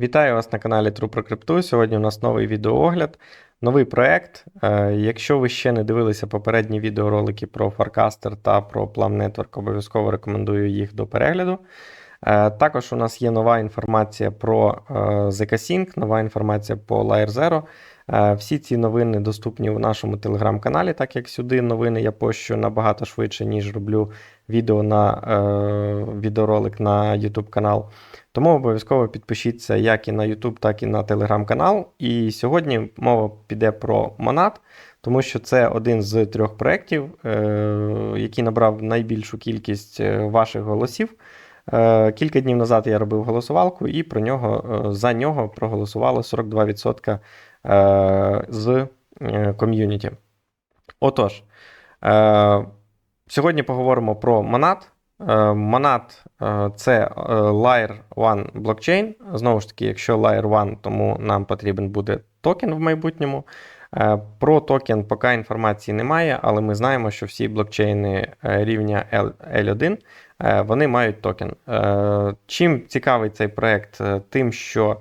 Вітаю вас на каналі True про крипту. Сьогодні у нас новий відеоогляд, новий проект. Е, Якщо ви ще не дивилися попередні відеоролики про Farcaster та про Plum Network, обов'язково рекомендую їх до перегляду. Е, Також у нас є нова інформація про е, ZK-Sync, нова інформація по Layer Zero. Е, Всі ці новини доступні у нашому телеграм-каналі, так як сюди новини я пощу набагато швидше, ніж роблю відео на е, відеоролик на YouTube канал. Тому обов'язково підпишіться як і на YouTube, так і на телеграм-канал. І сьогодні мова піде про Monad, тому що це один з трьох проєктів, е, який набрав найбільшу кількість е, ваших голосів. Е, Кілька днів назад я робив голосувалку, і про нього, за нього проголосувало 42% е, з е, ком'юніті. Отож, е, сьогодні поговоримо про. Е, Monad е, це е, Layer 1 блокчейн. Знову ж таки, якщо Layer 1, тому нам потрібен буде токен в майбутньому. Е, Про токен поки інформації немає, але ми знаємо, що всі блокчейни е, рівня L- L1 е, вони мають токен. Е, Чим цікавий цей проект? Е, Тим, що е,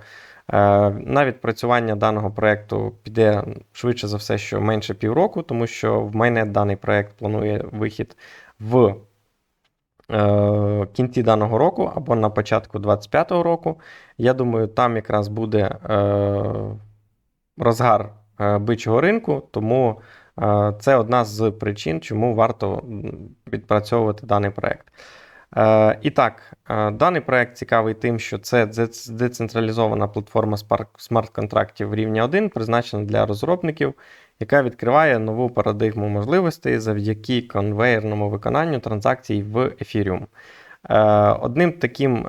на відпрацювання даного проекту піде швидше за все, що менше півроку, тому що в майнет даний проект планує вихід в е, кінці даного року або на початку 25-го року. Я думаю, там якраз буде е, розгар е, бичого ринку, тому е, це одна з причин, чому варто відпрацьовувати даний проект. Е, І так, е, даний проект цікавий тим, що це децентралізована платформа смарт-контрактів рівня 1, призначена для розробників, яка відкриває нову парадигму можливостей завдяки конвейерному виконанню транзакцій в Ethereum. Е, Одним таким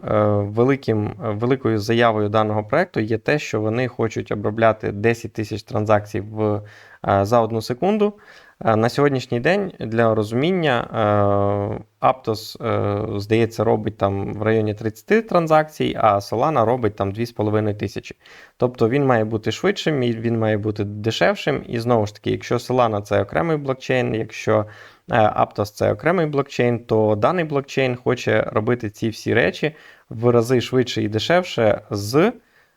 великим, великою заявою даного проекту є те, що вони хочуть обробляти 10 тисяч транзакцій в, за одну секунду. Е, На сьогоднішній день для розуміння е, Aptos, е, здається, робить там в районі 30 транзакцій, а Solana робить там 2,5 тисячі. Тобто він має бути швидшим, він має бути дешевшим. І знову ж таки, якщо Solana це окремий блокчейн, якщо Aptos це окремий блокчейн, то даний блокчейн хоче робити ці всі речі в рази швидше і дешевше з,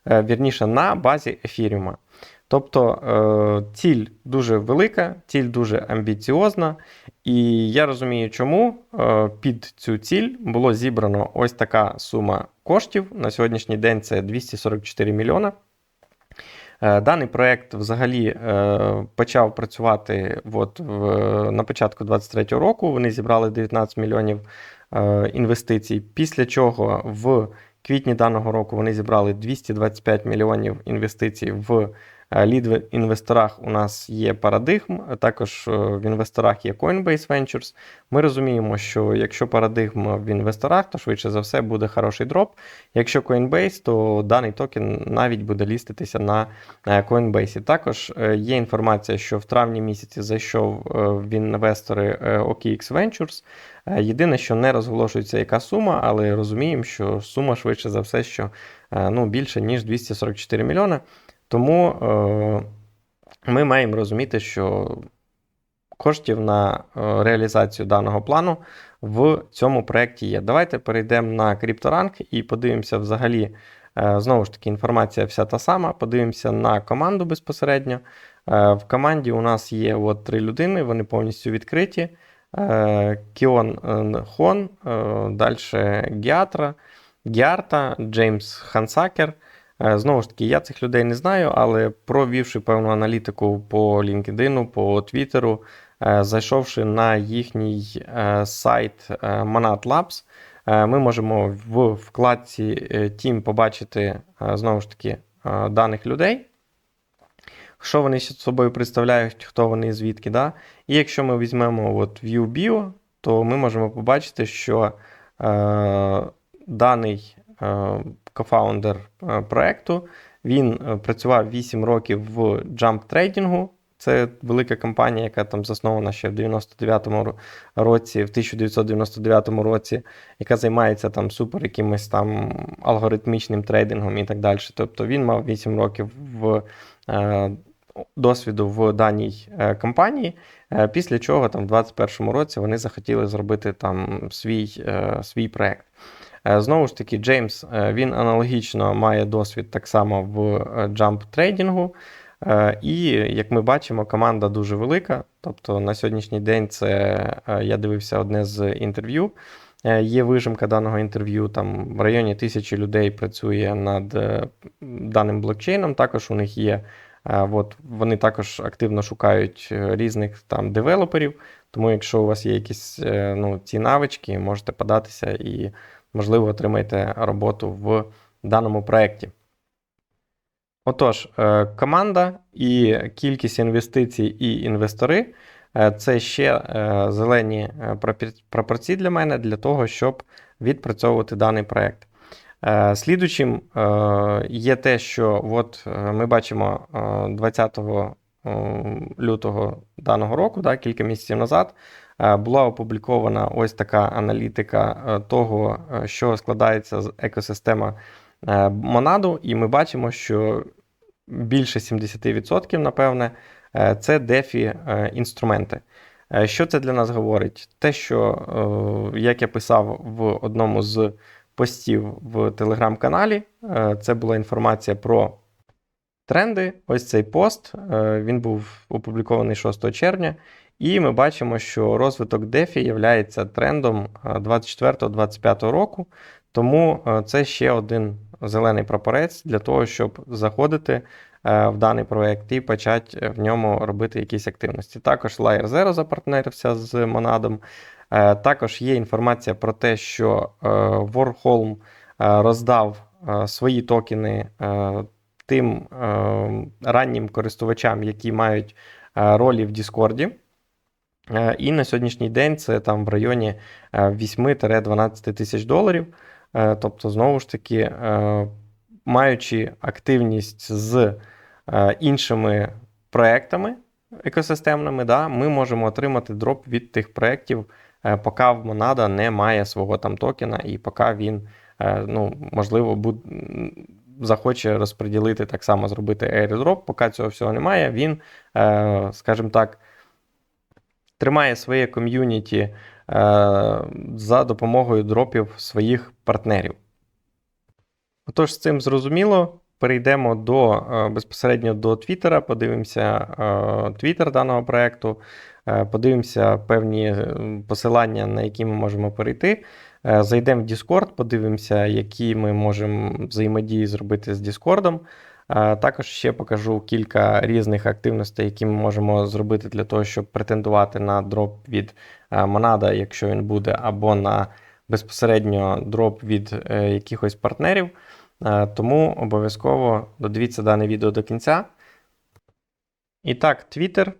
вірніше, на базі ефіріума. Тобто е, ціль дуже велика, ціль дуже амбіціозна, і я розумію, чому е, під цю ціль було зібрано ось така сума коштів. На сьогоднішній день це 244 мільйона. Е, Даний проект взагалі почав працювати от в, на початку 2023 року. Вони зібрали 19 мільйонів інвестицій. Після чого в квітні даного року вони зібрали 225 мільйонів інвестицій в е, лід інвесторах. У нас є парадигм, також е, в інвесторах є Coinbase Ventures. Ми розуміємо, що якщо парадигм в інвесторах, то швидше за все буде хороший дроп. Якщо Coinbase, то даний токен навіть буде ліститися на е, Coinbase. Також е, є інформація, що в травні місяці зайшов е, в інвестори е, OKX Ventures. Е, Єдине, що не розголошується яка сума, але розуміємо, що сума швидше за все, що е, ну, більше ніж 244 мільйони. Тому е, ми маємо розуміти, що коштів на е, реалізацію даного плану в цьому проєкті є. Давайте перейдемо на крипторанк і подивимося взагалі. е, Знову ж таки, інформація вся та сама. Подивимося на команду безпосередньо. Е, В команді у нас є от три людини, вони повністю відкриті. Кіон Хон, далі Гіатра, Гіарта, Джеймс Хансакер. Е, Знову ж таки, я цих людей не знаю, але провівши певну аналітику по LinkedIn, по Твіттеру, е, зайшовши на їхній е, сайт Monad Labs, ми можемо в вкладці Team побачити знову ж таки даних людей. Що вони з собою представляють, хто вони звідки. Да? І якщо ми візьмемо от View Bio, то ми можемо побачити, що е, даний кофаундер е, проекту він е, працював 8 років в Jump Trading. Це велика компанія, яка там заснована ще в 99-му році, в 1999 році, яка займається там супер якимось там алгоритмічним трейдингом і так далі. Тобто він мав 8 років в е, досвіду в даній е, компанії, е, після чого там в 2021 році вони захотіли зробити там свій, е, свій проект. Е, Знову ж таки, Джеймс е, він аналогічно має досвід так само в е, джамп трейдингу. Е, І як ми бачимо, команда дуже велика. Тобто на сьогоднішній день це я дивився одне з інтерв'ю. Є вижимка даного інтерв'ю. Там в районі тисячі людей працює над даним блокчейном. Також у них є. От вони також активно шукають різних там девелоперів. Тому, якщо у вас є якісь ну, ці навички, можете податися і, можливо, отримаєте роботу в даному проєкті. Отож, е, команда і кількість інвестицій і інвестори е, це ще е, зелені пропорції для мене для того, щоб відпрацьовувати даний проєкт. Слідуючим е, є те, що от ми бачимо е, 20 е, лютого даного року, да, кілька місяців назад, була опублікована ось така аналітика е, того, е, що складається з екосистема е, Монаду, і ми бачимо, що більше 70%, напевне, е, це е, інструменти. Е, Що це для нас говорить? Те, що, е, як я писав в одному з постів в телеграм-каналі, е, це була інформація про тренди. Ось цей пост, е, він був опублікований 6 червня, і ми бачимо, що розвиток DeFi є трендом 24-25 року, тому е, це ще один зелений прапорець для того, щоб заходити е, в даний проект і почати в ньому робити якісь активності. Також Layer Zero запартнерився з Монадом. Е, Також є інформація про те, що е, Warholm е, роздав е, свої токени е, тим е, раннім користувачам, які мають е, ролі в Діскорді. Е, І на сьогоднішній день це там в районі е, 8-12 тисяч доларів. Е, Тобто, знову ж таки, е, маючи активність з е, іншими проектами екосистемними, да, ми можемо отримати дроп від тих проєктів, е, поки в Monada не має свого там токена, і поки він, е, ну, можливо, буд... захоче розподілити так само зробити airdrop, поки цього всього немає, він, е, скажімо так, тримає своє ком'юніті е, за допомогою дропів своїх партнерів. Отож, з цим зрозуміло. Перейдемо до е, безпосередньо до Твіттера, подивимося е, Твіттер даного проекту, е, подивимося певні посилання, на які ми можемо перейти. Зайдемо в Discord, подивимося, які ми можемо взаємодії зробити з Discord. Е, Також ще покажу кілька різних активностей, які ми можемо зробити для того, щоб претендувати на дроп від е, Монада, якщо він буде, або на безпосередньо дроп від е, якихось партнерів. Е, Тому обов'язково додивіться дане відео до кінця. І так, Twitter.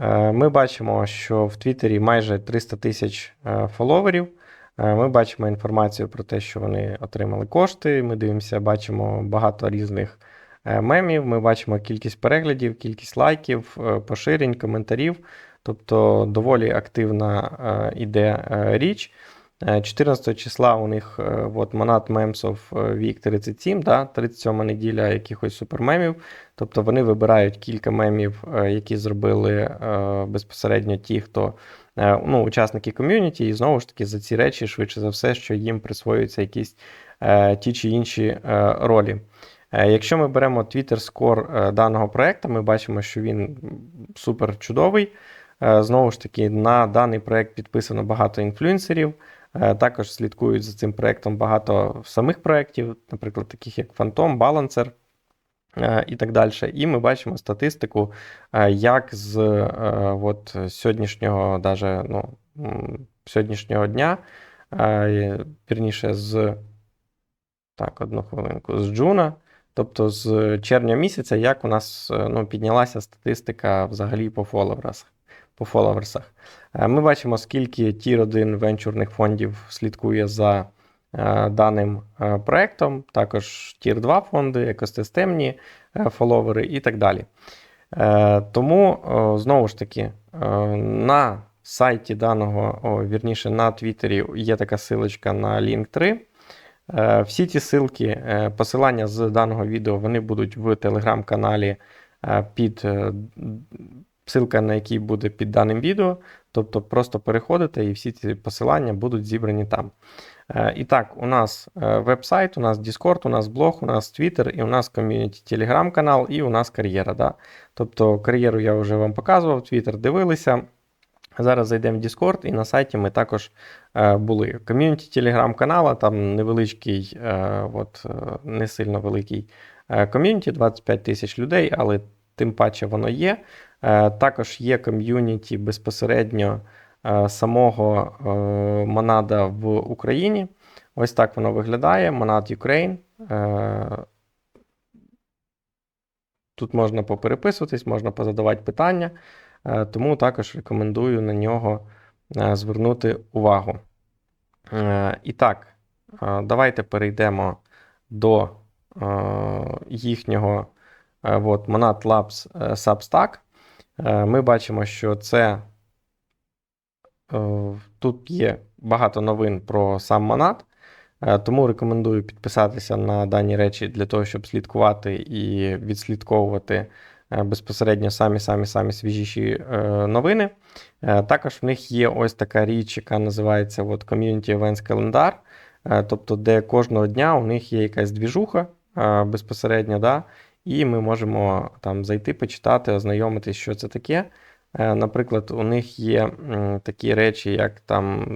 Е, Ми бачимо, що в Твіттері майже 300 тисяч е, фоловерів. Е, Ми бачимо інформацію про те, що вони отримали кошти. Ми дивимося, бачимо багато різних е, мемів. Ми бачимо кількість переглядів, кількість лайків, е, поширень, коментарів. Тобто доволі активна е, іде е, річ. Е, 14 числа у них е, от, Monad Memes of Week 37, да, 37 неділя якихось супермемів. Тобто вони вибирають кілька мемів, е, які зробили е, безпосередньо ті, хто е, ну, учасники ком'юніті, і знову ж таки за ці речі, швидше за все, що їм присвоюються якісь е, ті чи інші е, ролі. Е, Якщо ми беремо Twitter Score е, даного проекту, ми бачимо, що він супер чудовий. Е, Знову ж таки, на даний проект підписано багато інфлюенсерів. Також слідкують за цим проектом багато самих проєктів, наприклад, таких як Phantom, Balancer і так далі. І ми бачимо статистику, як з от сьогоднішнього, даже, ну, сьогоднішнього дня, вірніше, з так, одну хвилинку, з Джуна, тобто з червня місяця, як у нас е, ну, піднялася статистика взагалі по фоловерсах. По фоловерсах. Е, Ми бачимо, скільки тір 1 венчурних фондів слідкує за е, даним проектом, також тір 2 фонди, екосистемні фоловери і так далі. Тому, знову ж таки, на сайті даного, о, вірніше, на Твіттері є така силочка на Link3. Е, Всі ці ссылки, е, посилання з даного відео, вони будуть в телеграм-каналі е, під, е, ссылка на який буде під даним відео. Тобто просто переходите і всі ці посилання будуть зібрані там. Е, І так, у нас е, веб-сайт, у нас Discord, у нас блог, у нас Twitter, і у нас ком'юніті телеграм-канал, і у нас кар'єра. Да? Тобто кар'єру я вже вам показував, Twitter дивилися. Зараз зайдемо в Discord, і на сайті ми також е, були. Ком'юніті телеграм-канала, там невеличкий, е, от, е, не сильно великий ком'юніті, 25 тисяч людей, але тим паче воно є. Також є ком'юніті безпосередньо самого Монада в Україні. Ось так воно виглядає. Monad Ukraine. Тут можна попереписуватись, можна позадавати питання, тому також рекомендую на нього е, звернути увагу. Е, І так, е, давайте перейдемо до е, їхнього е, от, Monad Labs е, Substack. Е, Ми бачимо, що це е, тут є багато новин про сам Monad. Е, Тому рекомендую підписатися на дані речі для того, щоб слідкувати і відслідковувати е, безпосередньо самі самі самі свіжіші е, новини. Е, Також в них є ось така річ, яка називається от Community Events Calendar, е, тобто, де кожного дня у них є якась двіжуха е, безпосередньо, да, і ми можемо там зайти, почитати, ознайомитись, що це таке. Е, Наприклад, у них є такі речі, як там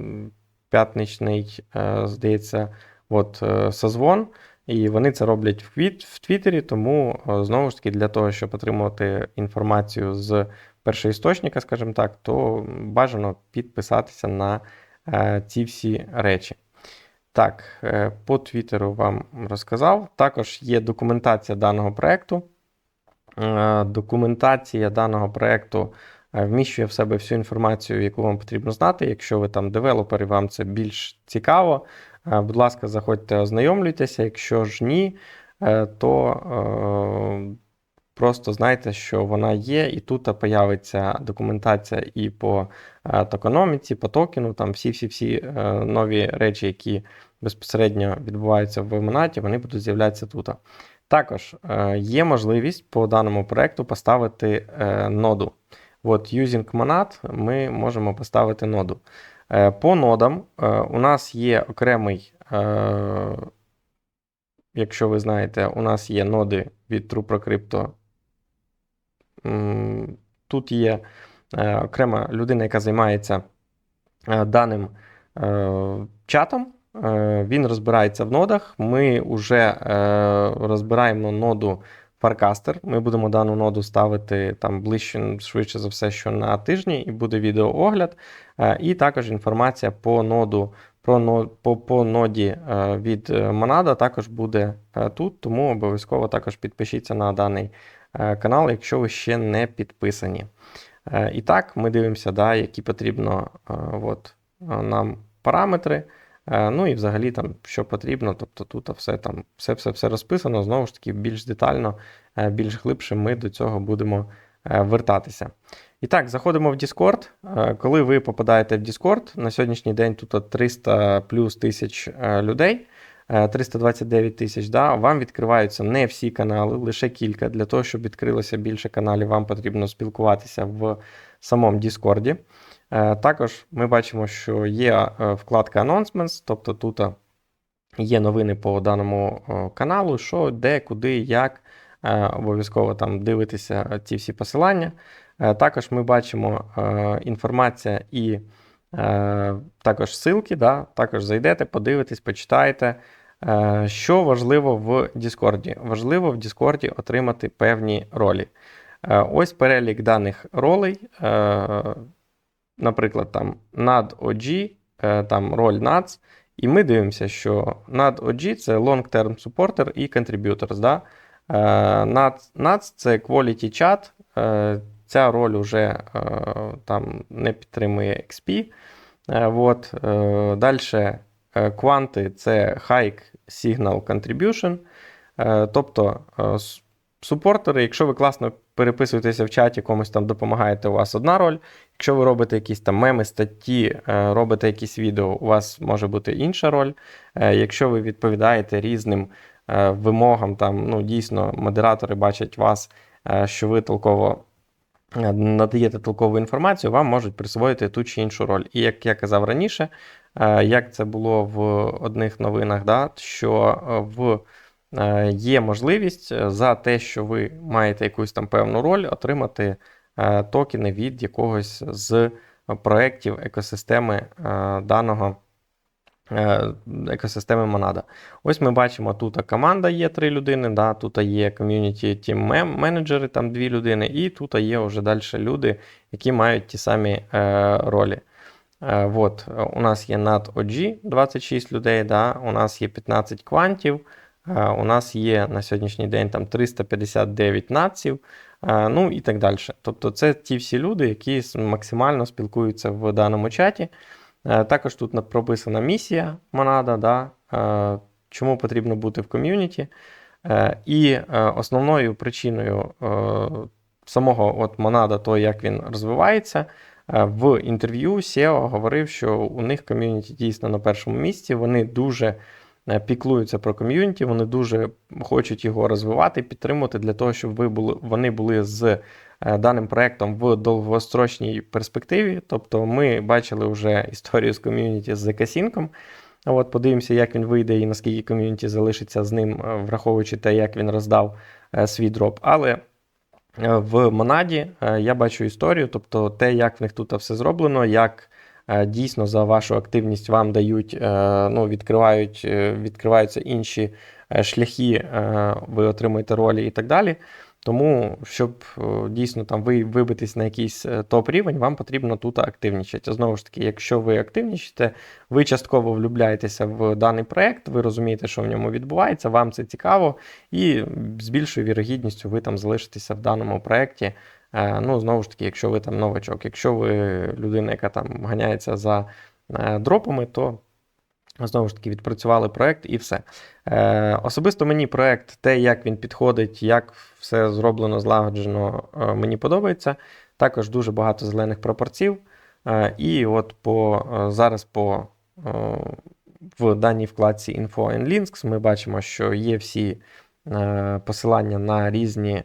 п'ятничний, е, здається, от, е, созвон, і вони це роблять в, квіт, в Твіттері, тому е, знову ж таки для того, щоб отримувати інформацію з першоісточника, скажімо так, то бажано підписатися на е, ці всі речі. Так, е, по Твіттеру вам розказав. Також є документація даного проєкту. Е, Документація даного проєкту е, вміщує в себе всю інформацію, яку вам потрібно знати. Якщо ви там девелопер і вам це більш цікаво, е, будь ласка, заходьте, ознайомлюйтеся. Якщо ж ні, е, то е, просто знайте, що вона є, і тут появиться документація і по токеноміці, по токену, там всі-всі-всі нові речі, які безпосередньо відбуваються в Монаті, вони будуть з'являтися тут. Також є можливість по даному проекту поставити ноду. От Using Monad ми можемо поставити ноду. Е, По нодам е, у нас є окремий, е, якщо ви знаєте, у нас є ноди від TrueProCrypto. Тут є окрема людина, яка займається даним чатом. Він розбирається в нодах. Ми вже розбираємо ноду Farcaster. Ми будемо дану ноду ставити там ближче, швидше за все, що на тижні, і буде відеоогляд. Е, І також інформація по ноду. Про по, по ноді е, від е, Monada також буде е, тут, тому обов'язково також підпишіться на даний е, канал, якщо ви ще не підписані. Е, І так, ми дивимося, да, які потрібно е, от, е, нам параметри. Е, Ну і взагалі там, що потрібно, тобто тут все там все, все, все розписано. Знову ж таки, більш детально, е, більш глибше ми до цього будемо е, вертатися. І так, заходимо в Discord. Коли ви попадаєте в Discord, на сьогоднішній день тут 300 плюс тисяч людей, е, 329 тисяч, да, вам відкриваються не всі канали, лише кілька. Для того, щоб відкрилося більше каналів, вам потрібно спілкуватися в самому Discord. Е, Також ми бачимо, що є е, вкладка Announcements, тобто тут е, є новини по даному каналу, що, де, куди, як. Обов'язково там дивитися ці всі посилання. Також ми бачимо інформація і також ссылки, да? також зайдете, подивитесь, почитаєте. Що важливо в Discord? Важливо в Discord отримати певні ролі. Ось перелік даних ролей. Наприклад, там NAD OG, е, там роль NADS. І ми дивимося, що NAD OG це Long Term Supporter і Contributors. Да? Е, NADS, NADS це Quality Chat. Е, Ця роль вже там не підтримує XP. Е, Далі кванти це High Signal Contribution. Тобто супортери, якщо ви класно переписуєтеся в чаті, комусь там допомагаєте, у вас одна роль. Якщо ви робите якісь там меми, статті, е, робите якісь відео, у вас може бути інша роль. Е, Якщо ви відповідаєте різним е, вимогам, там, ну, дійсно, модератори бачать вас, що ви толково надаєте толкову інформацію, вам можуть присвоїти ту чи іншу роль. І як я казав раніше, як це було в одних новинах, да, що в є можливість е, за те, що ви маєте якусь там певну роль, отримати е, токени від якогось з проєктів екосистеми е, даного е, екосистеми Monada. Ось ми бачимо, тут команда є три людини, да, тут є ком'юніті тім менеджери, там дві людини, і тут є вже далі люди, які мають ті самі е, ролі. Е, от, у нас є над OG 26 людей, да, у нас є 15 квантів, е, у нас є на сьогоднішній день там 359 наців, е, ну і так далі. Тобто це ті всі люди, які максимально спілкуються в даному чаті. Е, Також тут прописана місія Монада, да, е, чому потрібно бути в ком'юніті. Е, І е, основною причиною е, самого от Монада, то як він розвивається, е, в інтерв'ю SEO говорив, що у них ком'юніті дійсно на першому місці. Вони дуже е, піклуються про ком'юніті, вони дуже хочуть його розвивати, підтримувати для того, щоб ви були, вони були з е, даним проектом в довгострочній перспективі. Тобто ми бачили вже історію з ком'юніті з Екасінком. От подивимося, як він вийде і наскільки ком'юніті залишиться з ним, е, враховуючи те, як він роздав е, свій дроп. Але е, в Монаді е, я бачу історію, тобто те, як в них тут все зроблено, як е, дійсно за вашу активність вам дають, е, ну, відкривають, е, відкриваються інші е, шляхи, е, ви отримуєте ролі і так далі. Тому, щоб е, дійсно там ви вибитись на якийсь е, топ-рівень, вам потрібно тут активнічати. Знову ж таки, якщо ви активнічаєте, ви частково влюбляєтеся в даний проект, ви розумієте, що в ньому відбувається, вам це цікаво, і з більшою вірогідністю ви там залишитеся в даному проєкті. Е, Ну, знову ж таки, якщо ви там новачок, якщо ви людина, яка там ганяється за е, дропами, то знову ж таки відпрацювали проект і все. Е, Особисто мені проект, те, як він підходить, як все зроблено, злагоджено, мені подобається. Також дуже багато зелених пропорців. І от по, зараз по, в даній вкладці Info and Links ми бачимо, що є всі посилання на різні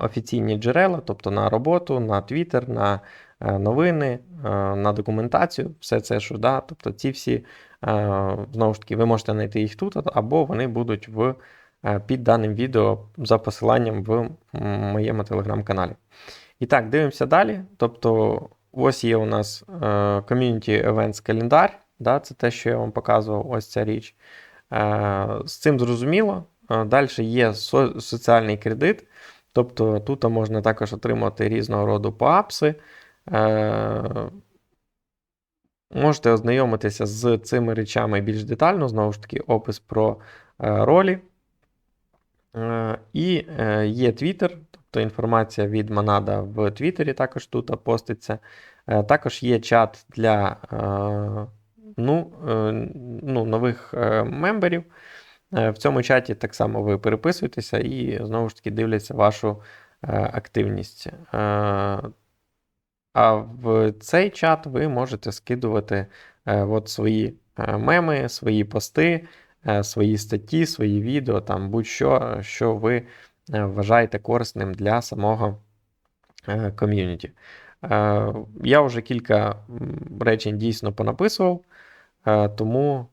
офіційні джерела, тобто на роботу, на Twitter, на е, новини, е, на документацію, все це, що да, тобто ці всі, е, знову ж таки, ви можете знайти їх тут, або вони будуть в, е, під даним відео за посиланням в моєму телеграм-каналі. І так, дивимося далі. Тобто, ось є у нас е, Community Events календар, да, це те, що я вам показував, ось ця річ. Е, З цим зрозуміло. Е, Далі є соціальний кредит. Тобто тут можна також отримати різного роду папси. Е, Можете ознайомитися з цими речами більш детально, знову ж таки, опис про е, ролі. Е, І є Twitter, тобто інформація від Монада в Твіттері також тут поститься. Також є чат для ну, ну, нових мемберів. Е, В цьому чаті так само ви переписуєтеся і знову ж таки дивляться вашу е, активність. Е, А в цей чат ви можете скидувати от свої меми, свої пости, свої статті, свої відео, там будь-що, що ви вважаєте корисним для самого ком'юніті. Я вже кілька речень дійсно понаписував, тому,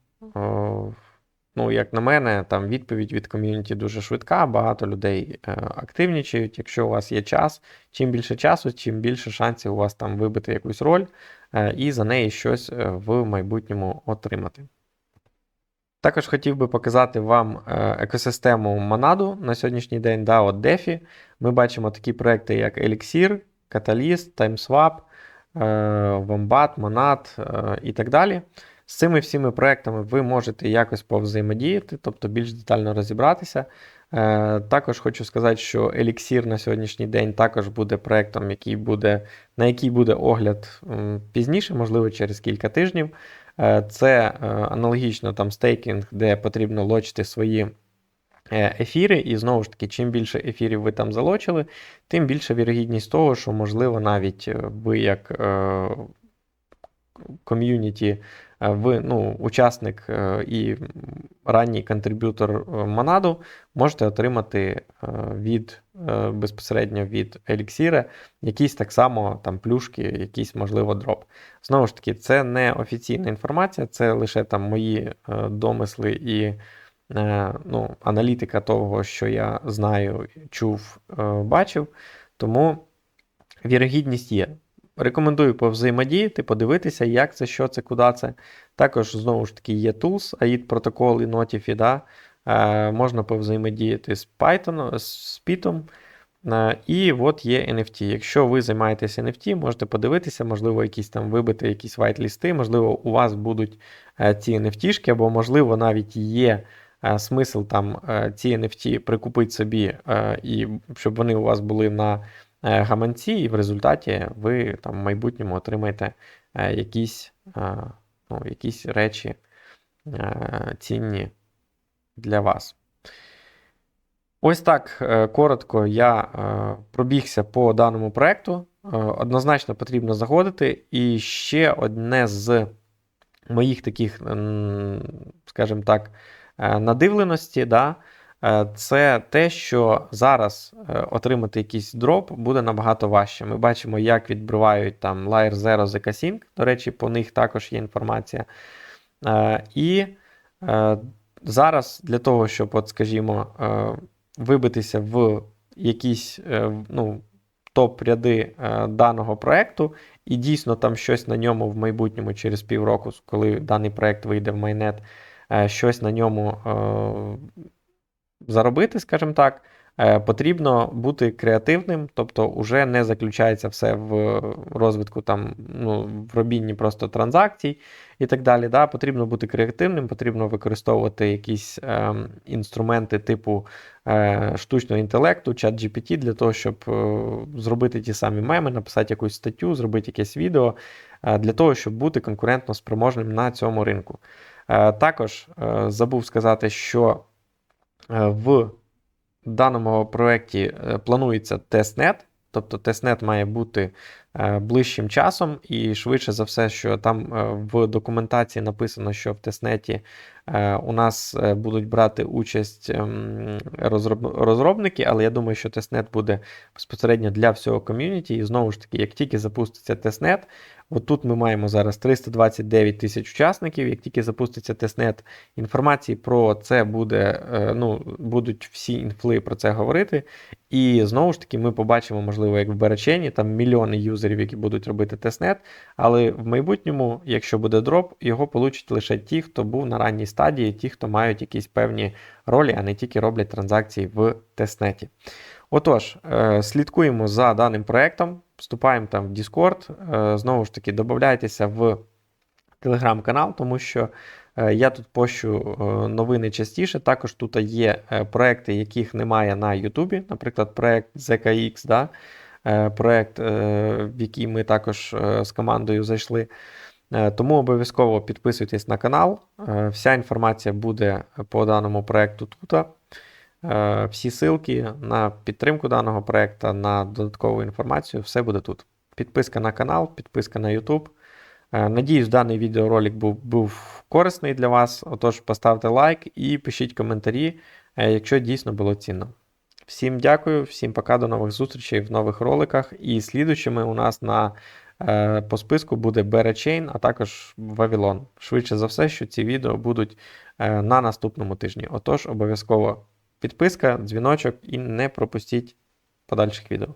ну, як на мене, там відповідь від ком'юніті дуже швидка, багато людей е, активнічають. Якщо у вас є час, чим більше часу, чим більше шансів у вас там вибити якусь роль е, і за неї щось е, в майбутньому отримати. Також хотів би показати вам екосистему Монаду на сьогоднішній день. Да, от DeFi. Ми бачимо такі проекти, як Elixir, Catalyst, TimeSwap, Wombat, Monad і так далі. З цими всіми проектами ви можете якось повзаємодіяти, тобто більш детально розібратися. Е, Також хочу сказати, що Elixir на сьогоднішній день також буде проектом, який буде, на який буде огляд пізніше, можливо, через кілька тижнів. Е, Це е, аналогічно там стейкінг, де потрібно лочити свої ефіри, і знову ж таки, чим більше ефірів ви там залочили, тим більша вірогідність того, що, можливо, навіть ви як ком'юніті ви ну, учасник е, і ранній контриб'ютор е, Монаду, можете отримати е, від е, безпосередньо від Еліксіра якісь так само там плюшки, якийсь, можливо, дроп. Знову ж таки, це не офіційна інформація, це лише там мої е, домисли і е, ну, аналітика того, що я знаю, чув, е, бачив. Тому вірогідність є. Рекомендую повзаємодіяти, подивитися, як це, що це, куди це. Також, знову ж таки, є tools, AID протокол і Notify, да? е, можна повзаємодіяти з Python, з Python. Е, І от є NFT. Якщо ви займаєтесь NFT, можете подивитися, можливо, якісь там вибити якісь вайт-лісти, можливо, у вас будуть е, ці NFT-шки, або, можливо, навіть є е, смисл там е, ці NFT прикупити собі, е, і щоб вони у вас були на гаманці, і в результаті ви там в майбутньому отримаєте е, якісь, е, ну, якісь речі е, цінні для вас. Ось так е, коротко я е, пробігся по даному проекту. Е, Однозначно потрібно заходити. І ще одне з моїх таких, скажімо так, е, надивленості, да, е, це те, що зараз е, отримати якийсь дроп буде набагато важче. Ми бачимо, як відбивають там Layer Zero ZK Sync. До речі, по них також є інформація. Е, І е, зараз для того, щоб, от, скажімо, е, вибитися в якісь е, ну, топ-ряди е, даного проекту, і дійсно там щось на ньому в майбутньому через півроку, коли даний проект вийде в майнет, е, щось на ньому е, заробити, скажімо так, е, потрібно бути креативним, тобто вже не заключається все в розвитку там, ну, в робінні просто транзакцій і так далі. Да? Потрібно бути креативним, потрібно використовувати якісь е, інструменти типу е, штучного інтелекту, чат GPT, для того, щоб е, зробити ті самі меми, написати якусь статтю, зробити якесь відео, е, для того, щоб бути конкурентно спроможним на цьому ринку. Е, також е, забув сказати, що в даному проєкті е, планується тестнет, тобто тестнет має бути е, ближчим часом, і швидше за все, що там е, в документації написано, що в тестнеті е, у нас е, будуть брати участь ем, розроб- розробники, але я думаю, що тестнет буде безпосередньо для всього ком'юніті. І знову ж таки, як тільки запуститься тестнет, тут ми маємо зараз 329 тисяч учасників. Як тільки запуститься тестнет, інформації про це буде, е, ну, будуть всі інфли про це говорити. І знову ж таки, ми побачимо, можливо, як в Беречені, там мільйони юзерів, які будуть робити тестнет. Але в майбутньому, якщо буде дроп, його получать лише ті, хто був на ранній стадії, ті, хто мають якісь певні ролі, а не тільки роблять транзакції в тестнеті. Отож, е, слідкуємо за даним проектом, вступаємо там в Discord. е, Знову ж таки, додайтеся в телеграм-канал, тому що е, я тут пощу новини частіше. Також тут є проекти, яких немає на Ютубі, наприклад, проект ZKX, да? проект, в який ми також з командою зайшли. Е, Тому обов'язково підписуйтесь на канал. Е, Вся інформація буде по даному проекту тут. Е, Всі ссылки на підтримку даного проекту, на додаткову інформацію, все буде тут. Підписка на канал, підписка на YouTube. Надіюсь, даний відеоролик був, був корисний для вас. Отож, поставте лайк і пишіть коментарі, якщо дійсно було цінно. Всім дякую, всім пока, до нових зустрічей в нових роликах. І слідуючими у нас на по списку буде Беречейн, а також Вавилон. Швидше за все, що ці відео будуть е, на наступному тижні. Отож, обов'язково підписка, дзвіночок і не пропустіть подальших відео.